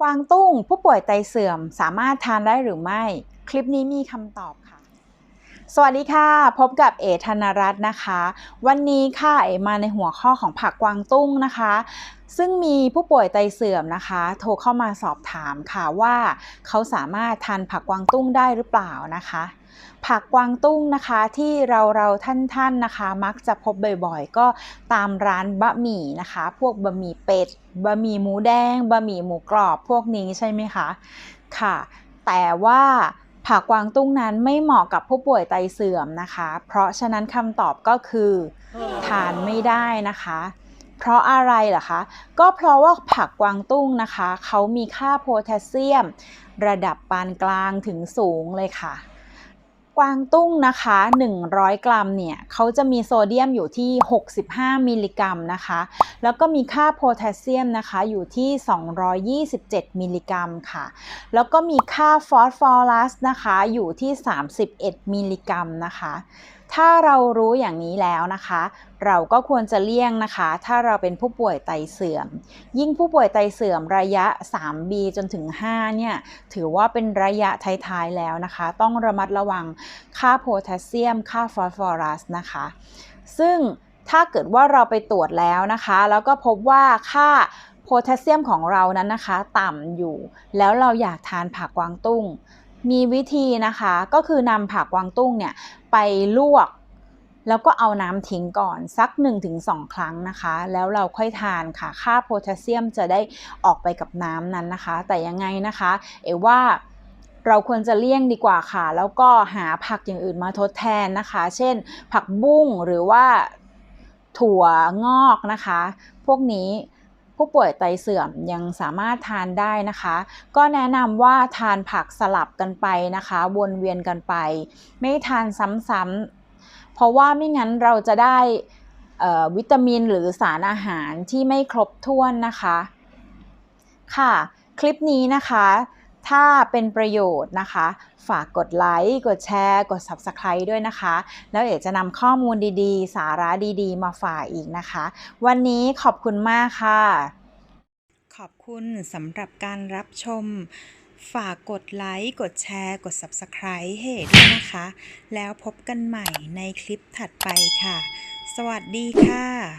กวางตุ้งผู้ป่วยไตเสื่อมสามารถทานได้หรือไม่ คลิปนี้มีคำตอบค่ะ สวัสดีค่ะ พบกับเอธนรัตน์นะคะ วันนี้ค่ะเอมาในหัวข้อของผักกวางตุ้งนะคะ ซึ่งมีผู้ป่วยไตเสื่อมนะคะ โทรเข้ามาสอบถามค่ะว่าเขาสามารถทานผักกวางตุ้งได้หรือเปล่านะคะผักกวางตุ้งนะคะที่เราเราท่านท่านนะคะ มักจะพบบ่อยๆ ก็ตามร้านบะหมี่นะคะ พวกบะหมี่เป็ดบะหมี่หมูแดงบะหมี่หมูกรอบพวกนี้ใช่ไหมคะค่ะ แต่ว่า ผักกวางตุ้งนั้นไม่เหมาะกับผู้ป่วยไตเสื่อมนะคะ เพราะฉะนั้นคำตอบก็คือ ทานไม่ได้นะคะ เพราะอะไรเหรอคะ ก็เพราะว่าผักกวางตุ้งนะคะ เขามีค่าโพแทสเซียม ระดับปานกลางถึงสูงเลยค่ะ กวางตุ้งนะคะ 100 กรัมเนี่ยเขาจะมีโซเดียมอยู่ที่ 65 มิลลิกรัมนะคะ แล้วก็มีค่าโพแทสเซียมนะคะอยู่ที่ 227 มิลลิกรัมค่ะ แล้วก็มีค่าฟอสฟอรัสนะคะอยู่ที่ 31 มิลลิกรัมนะคะ ถ้าเรารู้อย่างนี้แล้วนะคะ เราก็ควรจะเลี่ยงนะคะ ถ้าเราเป็นผู้ป่วยไตเสื่อม ยิ่งผู้ป่วยไตเสื่อมระยะ 3B จนถึง 5 เนี่ย ถือว่าเป็นระยะท้ายๆแล้วนะคะ ต้องระมัดระวังค่าโพแทสเซียม ค่าฟอสฟอรัสนะคะ ซึ่งถ้าเกิดว่าเราไปตรวจแล้วนะคะ แล้วก็พบว่าค่าโพแทสเซียมของเรานั้นนะคะ ต่ำอยู่ แล้วเราอยากทานผักกวางตุ้ง มีวิธีนะคะก็คือนำผักกวางตุ้งเนี่ยไปลวกแล้วก็เอาน้ำทิ้งก่อนสัก 1-2 ครั้งนะคะ แล้วเราค่อยทานค่ะ ค่าโพแทสเซียมจะได้ออกไปกับน้ำนั้นนะคะ แต่ยังไงนะคะ เอว่า เราควรจะเลี่ยงดีกว่าค่ะ แล้วก็หาผักอย่างอื่นมาทดแทนนะคะ เช่น ผักบุ้งหรือว่าถั่วงอกนะคะ พวกนี้ผู้ป่วยไตเสื่อมยังสามารถทานได้นะคะ ก็แนะนำว่าทานผักสลับกันไปนะคะ วนเวียนกันไป ไม่ทานซ้ำๆเพราะว่าไม่งั้นเราจะได้วิตามินหรือสารอาหารที่ไม่ครบถ้วนนะคะ ค่ะ คลิปนี้นะคะ ถ้าเป็นประโยชน์นะคะ ฝากกดไลค์ กดแชร์ กด Subscribe ด้วยนะคะ แล้วเอ๋จะนำข้อมูลดีๆ สาระดีๆ มาฝากอีกนะคะ วันนี้ขอบคุณมากค่ะ ขอบคุณสำหรับการรับชม ฝากกดไลค์ กดแชร์ กด Subscribe ให้เอ๋ด้วยนะคะ แล้วพบกันใหม่ในคลิปถัดไปค่ะ สวัสดีค่ะ